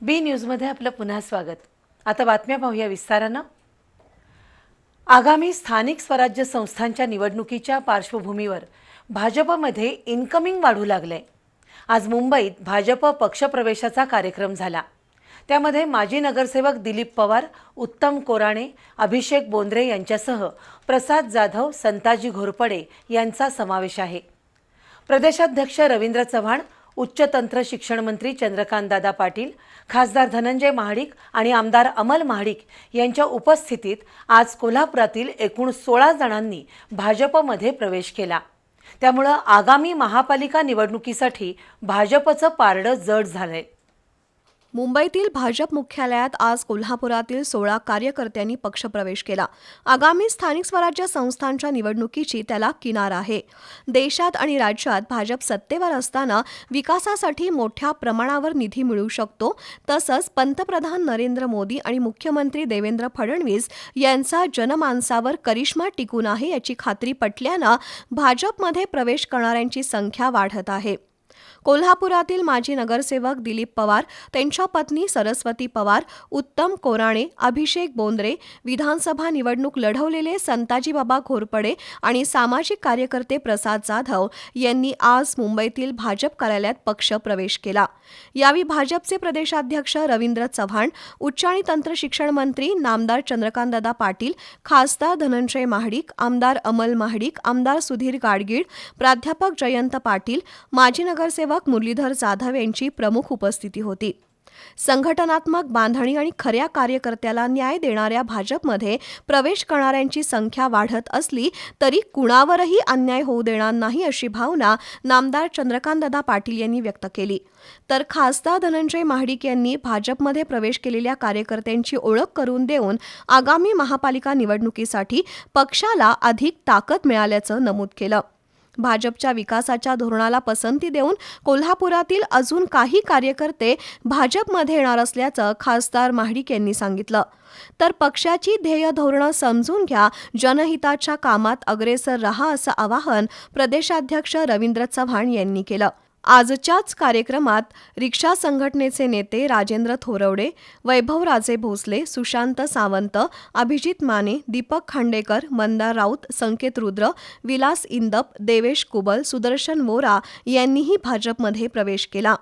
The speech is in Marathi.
बी न्यूजमध्ये आपलं पुन्हा स्वागत. आता बातम्या पाहूया विस्तारानं. आगामी स्थानिक स्वराज्य संस्थांच्या निवडणुकीच्या पार्श्वभूमीवर भाजपमध्ये इन्कमिंग वाढू लागलंय. आज मुंबईत भाजप पक्षप्रवेशाचा कार्यक्रम झाला. त्यामध्ये माजी नगरसेवक दिलीप पवार उत्तम कोराणे अभिषेक बोंद्रे यांच्यासह प्रसाद जाधव संताजी घोरपडे यांचा समावेश आहे. प्रदेशाध्यक्ष रवींद्र चव्हाण उच्च तंत्र शिक्षण मंत्री चंद्रकांतदादा पाटील खासदार धनंजय महाडिक आणि आमदार अमल महाडिक यांच्या उपस्थितीत आज कोल्हापुरातील एकूण सोळा जणांनी भाजपमध्ये प्रवेश केला. त्यामुळं आगामी महापालिका निवडणुकीसाठी भाजपचं पारडं जड झालंय. मुंबईतील भाजप मुख्यालयात आज कोल्हापुरातील सोळा कार्यकर्त्यांनी पक्षप्रवेश केला. आगामी स्थानिक स्वराज्य संस्थांच्या निवडणुकीची त्याला किनार आहे. देशात आणि राज्यात भाजप सत्तेवर असताना विकासासाठी मोठ्या प्रमाणावर निधी मिळू शकतो तसंच पंतप्रधान नरेंद्र मोदी आणि मुख्यमंत्री देवेंद्र फडणवीस यांचा जनमानसावर करिश्मा टिकून आहे याची खात्री पटल्यानं भाजपमध्ये प्रवेश करणाऱ्यांची संख्या वाढत आहे. कोल्हापुरातील माजी नगरसेवक दिलीप पवार त्यांच्या पत्नी सरस्वती पवार उत्तम कोराणे अभिषेक बोंद्रे विधानसभा निवडणूक लढवलेले संताजीबाबा घोरपडे आणि सामाजिक कार्यकर्ते प्रसाद जाधव यांनी आज मुंबईतील भाजप कार्यालयात पक्ष प्रवेश केला. यावेळी भाजपचे प्रदेशाध्यक्ष रवींद्र चव्हाण उच्च आणि तंत्र शिक्षण मंत्री नामदार चंद्रकांतदादा पाटील खासदार धनंजय महाडिक आमदार अमल महाडिक आमदार सुधीर गाडगीळ प्राध्यापक जयंत पाटील माजी नगरसेवक मुरलीधर जाधव यांची प्रमुख उपस्थिती होती. संघटनात्मक बांधणी आणि खऱ्या कार्यकर्त्याला न्याय देणाऱ्या भाजपमध्ये प्रवेश करणाऱ्यांची संख्या वाढत असली तरी कुणावरही अन्याय होऊ देणार नाही अशी भावना नामदार चंद्रकांतदादा पाटील यांनी व्यक्त केली. तर खासदार धनंजय महाडिक यांनी भाजपमध्ये प्रवेश केलेल्या कार्यकर्त्यांची ओळख करून देऊन आगामी महापालिका निवडणुकीसाठी पक्षाला अधिक ताकद मिळाल्याचं नमूद केलं. भाजपच्या विकासाच्या धोरणाला पसंती देऊन कोल्हापुरातील अजून काही कार्यकर्ते भाजपमध्ये येणार असल्याचं खासदार महाडिक यांनी सांगितलं. तर पक्षाची ध्येय धोरणं समजून घ्या जनहिताच्या कामात अग्रेसर रहा असं आवाहन प्रदेशाध्यक्ष रवींद्र चव्हाण यांनी केलं. आजच्याच कार्यक्रमात रिक्षा संघटनेचे नेते राजेंद्र थोरवडे वैभवराजे भोसले सुशांत सावंत अभिजित माने दीपक खांडेकर मंदार राऊत संकेत रुद्र विलास इंदप देवेश कुबल सुदर्शन वोरा यांनीही भाजपमध्ये प्रवेश केला.